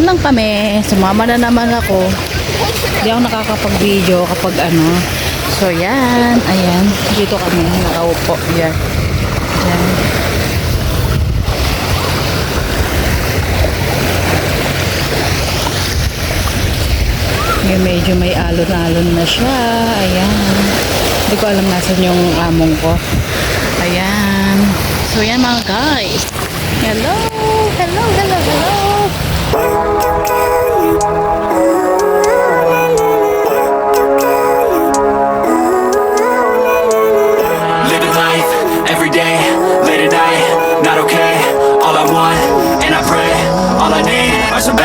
Dito lang kami. Sumama na naman ako. Hindi ako nakakapag-video kapag ano. So, yan. Ayan. Dito kami. Nakaupo. Yan. Yan. Ngayon medyo may alon-alon na siya. Ayan. Hindi ko alam nasan yung among ko. Ayan. So, yan mga guys. Hello! Hello, hello, hello! Watch them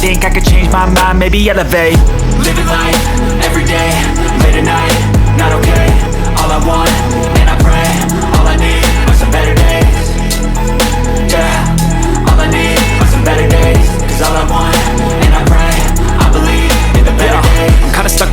Think I could change my mind, maybe elevate. Living life every day, late at night, not okay. All I want,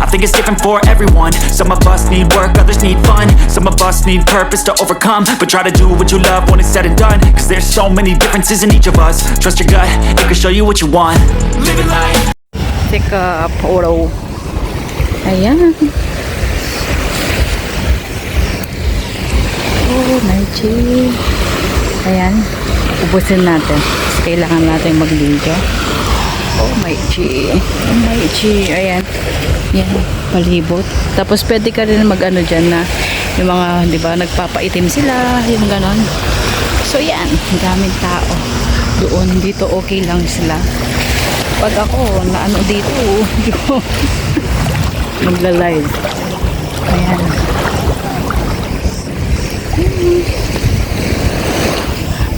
I think it's different for everyone. Some of us need work, others need fun. Some of us need purpose to overcome. But try to do what you love when it's said and done. Cause there's so many differences in each of us. Trust your gut, it can show you what you want. Living life. Teka, photo. Ayan. Oh, my G. Ayan. Ubusin natin. Kailangan natin mag-video. Oh, my G. Oh, my G. Ayan. Yan. Palibot. Tapos pwede ka rin mag-ano dyan na yung mga, di ba, nagpapaitim sila. Yung ganon. So, yan. Daming tao. Doon, dito okay lang sila pag ako na ano dito ko magla-live ayan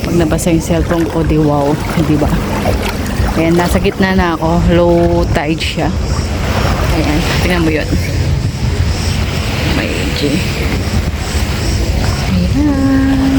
pag nabasa yung cellphone ko di wow di ba ayan nasa gitna na ako low tide siya ayan. Tingnan mo yun. May G. Ayan.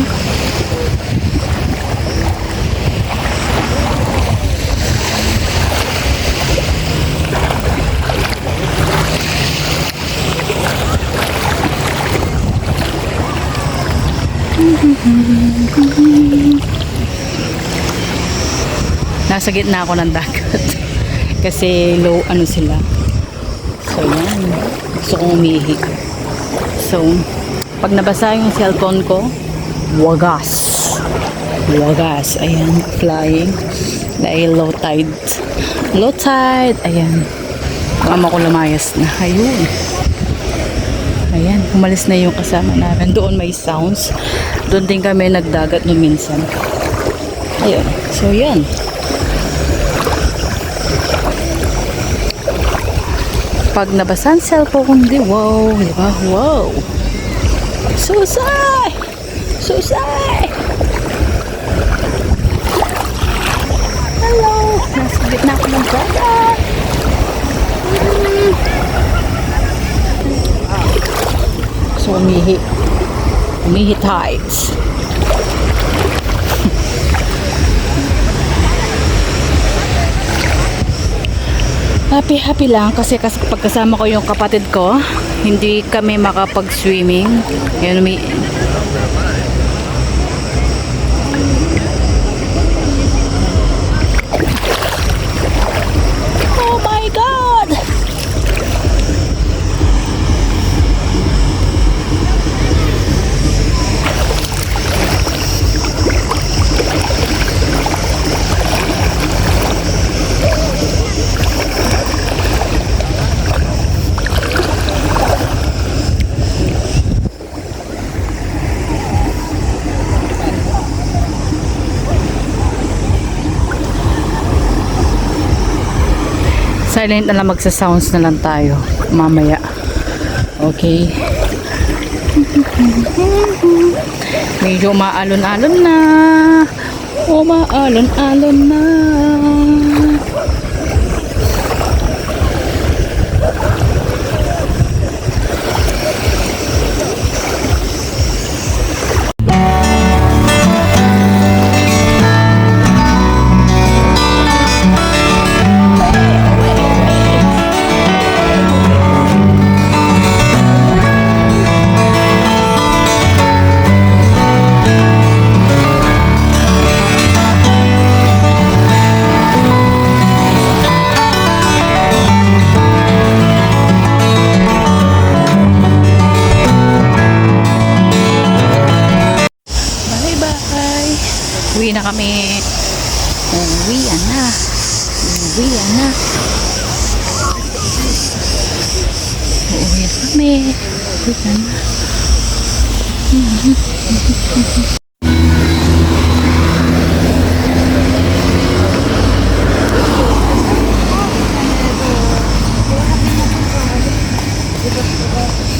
Nasa gitna ako ng dagat kasi low ano sila so yan. Gusto kong umihi. So pag nabasa yung cellphone ko wagas. Wagas. Ayan flying. Dahil low tide. Low tide. Ayan. Mama ko lumayas na. Ayun. Ayan. Umalis na yung kasama namin. Doon may sounds. Doon din kami nagdagat no minsan. Ayun so yan pag nabasa ang cellphone, di wow, di ba? Wow! Susay! Susay! Hello! Nasa gitna ko ng dagat. Hmm. So, umihi. Umihi tides. Happy happy lang kasi kas pagkasama ko yung kapatid ko, hindi kami makapag-swimming. Yan may Silent na lang magsa-sounds na lang tayo mamaya. Okay. Medyo maalon-alon na. O maalon-alon na. Uwi na kami. Uwi na. Uwi na. Uwi na kami. Uwi na. Hello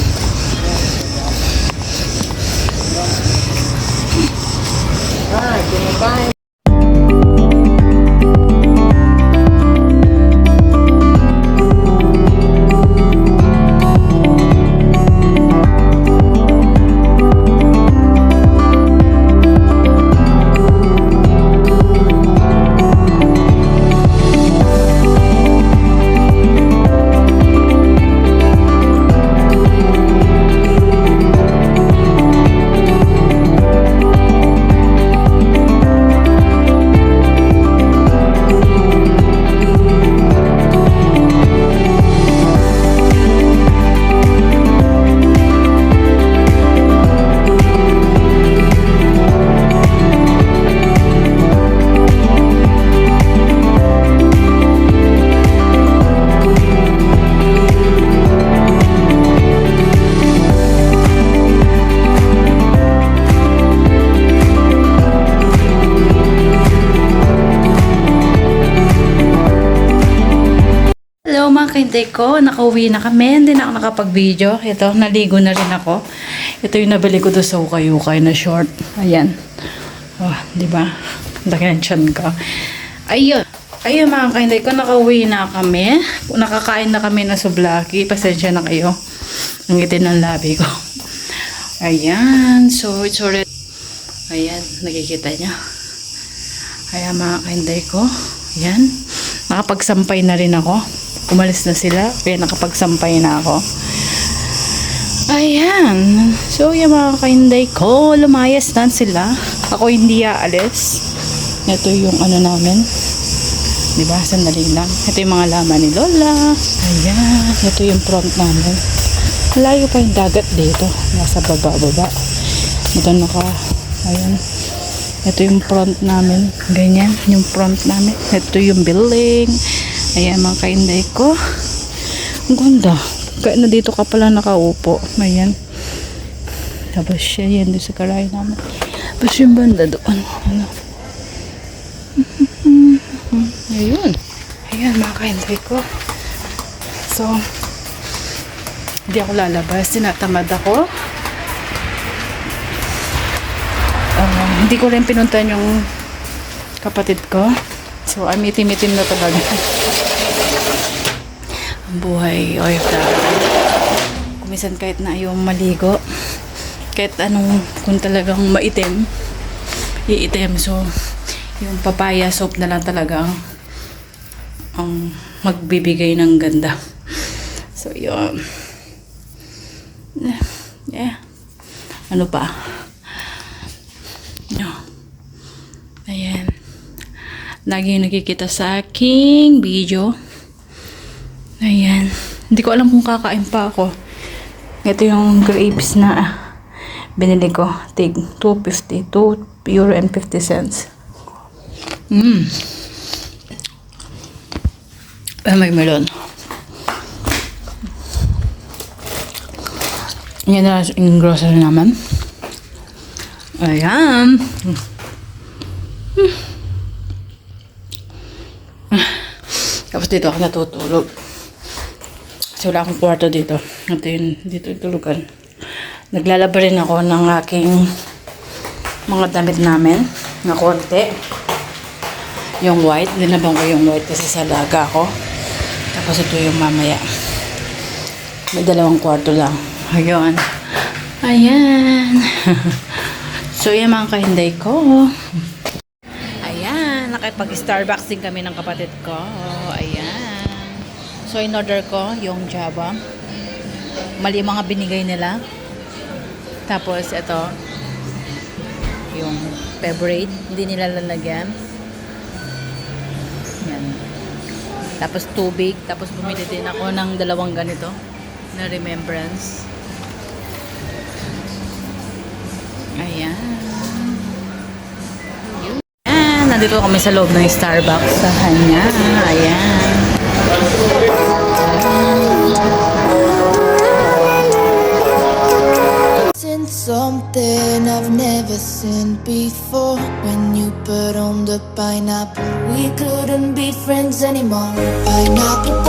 mga kaintay ko, nakauwi na kami, hindi na ako nakapag-video. Ito, naligo na rin ako. Ito yung nabili ko doon sa ukay-ukay na short. Ayan. Oh, di ba? Tiyan ko. Ayun. Ayun mga kaintay ko, nakauwi na kami. Nakakain na kami na sublaki. Pasensya na kayo. Ang itin ng labi ko. Ayan. So, it's already... Ayan, nakikita niya. Kaya mga kainday ko, yan. Nakapagsampay na rin ako. Umalis na sila, kaya nakapagsampay na ako. Ayan. So, yung mga kainday ko, lumayas na sila. Ako hindi aalis. Ito yung ano namin. Diba? Sandali lang. Ito yung mga laman ni Lola. Ayan. Ito yung front namin. Malayo pa yung dagat dito. Nasa baba-baba. Ito naka, ayan. Ito yung front namin. Ganyan, yung front namin. Ito yung building. Ayan mga kainday ko. Ang ganda. Kaya na dito ka pala nakaupo. Ayan. Tapos siya yan sa karay namin. Tapos yung banda doon. Ano. Ayun. Ayan mga kainday ko. So, hindi ako lalabas. Tinatamad ako. Um, hindi ko rin pinuntan yung kapatid ko. So, I'm itim-itim na talaga. Ang buhay OFW. Kumisan kahit na ayaw maligo. Kahit anong, kung talagang maitim, iitim. So, yung papaya soap na lang talaga ang ang magbibigay ng ganda. So, yun. Yeah. Ano pa? No. Ayan. Lagi yung nakikita sa aking video. Ayan. Hindi ko alam kung kakain pa ako. Ito yung grapes na ah, binili ko. Tig 250. 2 euro and 50 cents. Mmm. Ah, may melon. Yan na yung grocery naman. Ayan. Tapos dito ako natutulog. Kasi wala akong kwarto dito. Ito yun, dito yung. Naglalaba rin ako ng aking mga damit namin na konti. Yung white, dinabang ko yung white kasi sa laga ako. Tapos ito yung mamaya. May dalawang kwarto lang. Ayun. Ayan. so, yan mga kahinday ko. Ayan. Nakipag-Starbucks din kami ng kapatid ko. Ayan. So, in-order ko yung Java. Mali mga binigay nila. Tapos, ito. Yung favorite. Hindi nila lalagyan. Yan. Tapos tubig. Tapos bumili din ako ng dalawang ganito na remembrance. Nandito kami sa loob ng Starbucks sa kanya. Ayan. Something I've never seen before. When you put on the pineapple, we couldn't be friends anymore. Pineapple